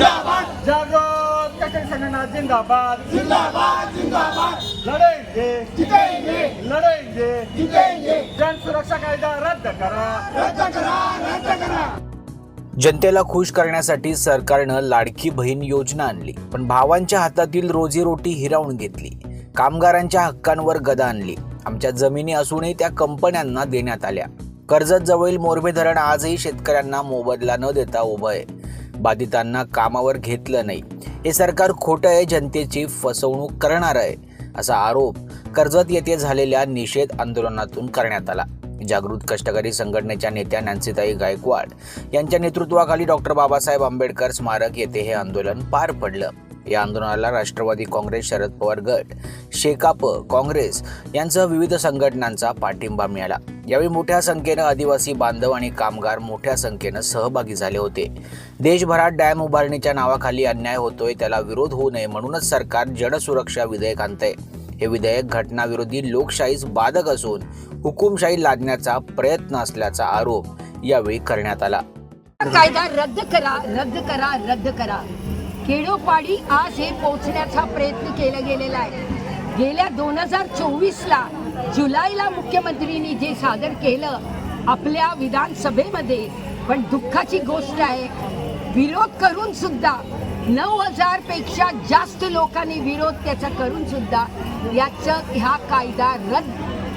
जागृत कष्टकरी संघटना जिंदाबाद. लढेंगे. लढेंगे. जन सुरक्षा कायदा रद्द करा. जनतेला खुश करण्यासाठी सरकारनं लाडकी बहीण योजना आणली पण भावांच्या हातातील रोजीरोटी हिरावून घेतली कामगारांच्या हक्कांवर गदा आणली आमच्या जमिनी असूनही त्या कंपन्यांना देण्यात आल्या. कर्जत जवळील मोरबे धरण आजही शेतकऱ्यांना मोबदला न देता उभं आहे. बाधितांना कामावर घेतलं नाही. हे सरकार खोटं आहे जनतेची फसवणूक करणार आहे असा आरोप कर्जत येथे झालेल्या निषेध आंदोलनातून करण्यात आला. जागृत कष्टकरी संघटनेच्या नेत्या नॅन्सीताई गायकवाड यांच्या नेतृत्वाखाली डॉक्टर बाबासाहेब आंबेडकर स्मारक येथे हे आंदोलन पार पडलं. या आंदोलनाला राष्ट्रवादी काँग्रेस शरद पवार गट शेकाप काँग्रेस यांसह विविध संघटनांचा पाठिंबा मिळाला. यावेळी मोठ्या संख्येनं आदिवासी बांधव आणि कामगार मोठ्या संख्येनं सहभागी झाले होते. देशभरात डॅम उभारणीच्या नावाखाली अन्याय होतोय त्याला विरोध होऊ नये म्हणूनच सरकार जनसुरक्षा विधेयक आणतंय. हे विधेयक घटनाविरोधी लोकशाहीस बाधक असून हुकुमशाही लादण्याचा प्रयत्न असल्याचा आरोप यावेळी करण्यात आला. कायदा रद्द करा रद्द करा रद्द करा. खेडोपाडी आज हे पोहोचण्याचा प्रयत्न केला गेलेला आहे. गेल्या दोन हजार चोवीसला जुलैला मुख्यमंत्रींनी जे सादर केलं आपल्या विधानसभेमध्ये. पण दुःखाची गोष्ट आहे विरोध करून सुद्धा नऊ हजारपेक्षा जास्त लोकांनी विरोध त्याचा करून सुद्धा याचं ह्या कायदा रद्द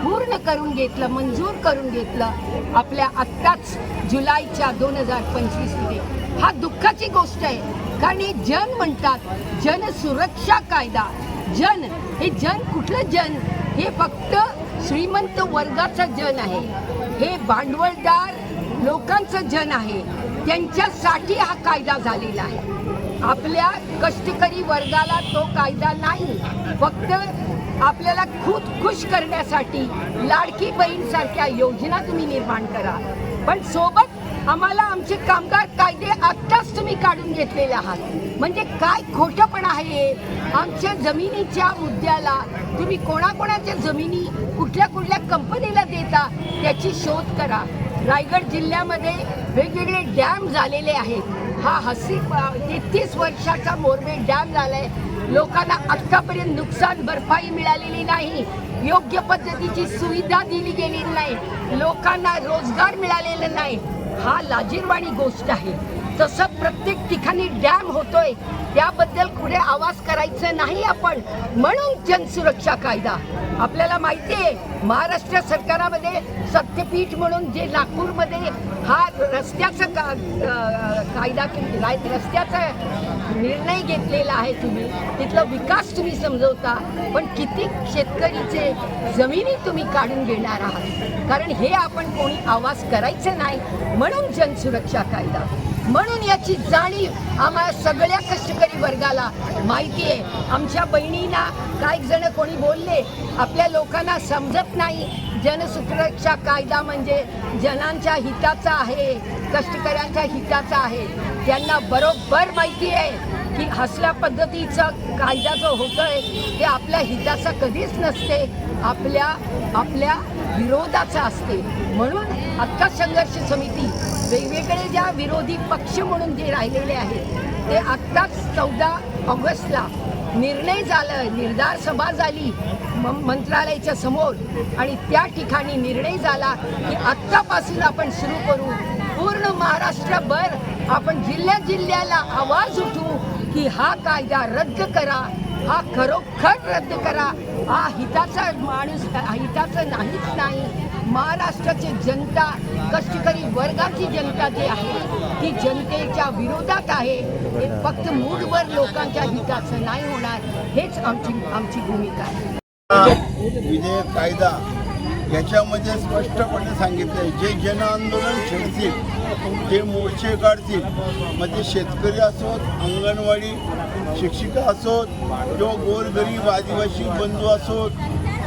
पूर्ण करून घेतलं मंजूर करून घेतलं आपल्या आत्ताच जुलैच्या दोन हजार पंचवीसमध्ये. हा दुःखाची गोष्ट आहे. कारण हे जन म्हणतात जन सुरक्षा कायदा जन हे जन कुठलं जन? हे फक्त श्रीमंत वर्गाचं जन आहे. हे भांडवलदार लोकांचं जन आहे. त्यांच्यासाठी हा कायदा झालेला आहे. आपल्या कष्टकरी वर्गाला तो कायदा नाही. फक्त आपल्याला खूप खुश करण्यासाठी लाडकी बहीण सारख्या योजना तुम्ही निर्माण करा. पण सोबत आम्हाला आमचे कामगार कायदे आत्ताच तुम्ही काढून घेतलेले आहात. म्हणजे काय खोटंपण आहे? आमच्या जमिनीच्या मुद्द्याला तुम्ही कोणाकोणाच्या जमिनी कुठल्या कुठल्या कंपनीला देता त्याची शोध करा. रायगड जिल्ह्यामध्ये वेगवेगळे डॅम झालेले आहेत. हा हसी तेहतीस वर्षाचा मोरबे डॅम झालाय. लोकांना आत्तापर्यंत नुकसान भरपाई मिळालेली नाही. योग्य पद्धतीची सुविधा दिली गेलेली नाही. लोकांना रोजगार मिळालेला नाही. हा लाजीरवाणी गोष्ट आहे. तसं प्रत्येक ठिकाणी डॅम होतोय त्याबद्दल पुढे आवाज करायचं नाही आपण. म्हणून जनसुरक्षा कायदा. आपल्याला माहिती आहे महाराष्ट्र सरकारामध्ये सत्यपीठ म्हणून जे नागपूरमध्ये हा रस्त्याचा का कायदा रस्त्याचा निर्णय घेतलेला आहे तुम्ही. तिथला विकास तुम्ही समजवता पण किती शेतकरीचे जमिनी तुम्ही काढून घेणार आहात? कारण हे आपण कोणी आवाज करायचं नाही म्हणून जनसुरक्षा कायदा. म्हणून याची जाणीव आम्हाला सगळ्या कष्टकरी वर्गाला माहिती आहे. आमच्या बहिणींना काही जण कोणी बोलले आपल्या लोकांना समजत नाही. जनसुरक्षा कायदा म्हणजे जनांच्या हिताचा आहे कष्टकऱ्यांच्या हिताचा आहे. त्यांना बरोबर माहिती आहे. की हसल्या पद्धतीचा कायदा जो होतोय ते आपल्या हिताचा कधीच नसते आपल्या आपल्या विरोधाचा असते. म्हणून हक्का संघर्ष समिती वेगवेगळे ज्या विरोधी पक्ष म्हणून जे राहिलेले आहेत ते आत्ताच चौदा ऑगस्टला निर्णय झालं निर्धार सभा झाली म- मंत्रालयाच्या समोर आणि त्या ठिकाणी निर्णय झाला की आत्तापासून आपण सुरू करू. पूर्ण महाराष्ट्रभर आपण जिल्ह्या जिल्ह्याला आवाज उठवू की हा कायदा रद्द करा हा खरोखर रद्द करा. हा हिताचा माणूस हिताचं नाहीच नाही. महाराष्ट्राची जनता कष्टकरी वर्गाची जनता जी आहे ती जनतेच्या विरोधात आहे. हे फक्त मूडवर लोकांच्या हिताचं नाही होणार हेच आमची आमची भूमिका आहे. विधेयक कायदा याच्यामध्ये स्पष्टपणे सांगितलं आहे जे जन आंदोलन छेडतील जे मोर्चे काढतील म्हणजे शेतकरी असोत अंगणवाडी शिक्षिका असोत किंवा गोरगरीब आदिवासी बंधू असोत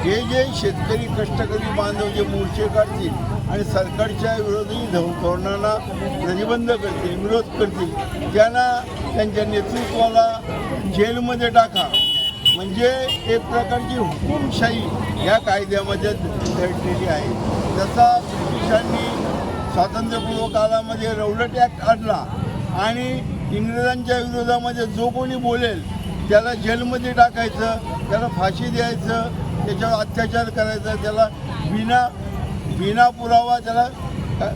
हे जे शेतकरी कष्टकरी बांधव जे मोर्चे काढतील आणि सरकारच्या विरोधी धोरणांना प्रतिबंध करतील विरोध करतील त्यांना त्यांच्या नेतृत्वाला जेलमध्ये टाका. म्हणजे एक प्रकारची हुकुमशाही या कायद्यामध्ये दडलेली आहे. जसा ब्रिटिशांनी स्वातंत्र्यपूर्व काळामध्ये रौलट ॲक्ट आणला आणि इंग्रजांच्या विरोधामध्ये जो कोणी बोलेल त्याला जेलमध्ये टाकायचं त्याला फाशी द्यायचं त्याच्यावर अत्याचार करायचा त्याला बिना बिना पुरावा त्याला अ,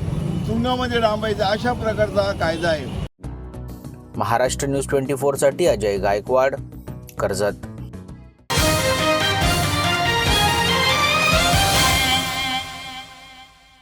तुरुंगामध्ये अशा प्रकारचा हा कायदा आहे. महाराष्ट्र न्यूज ट्वेंटी फोरसाठी अजय गायकवाड कर्जत.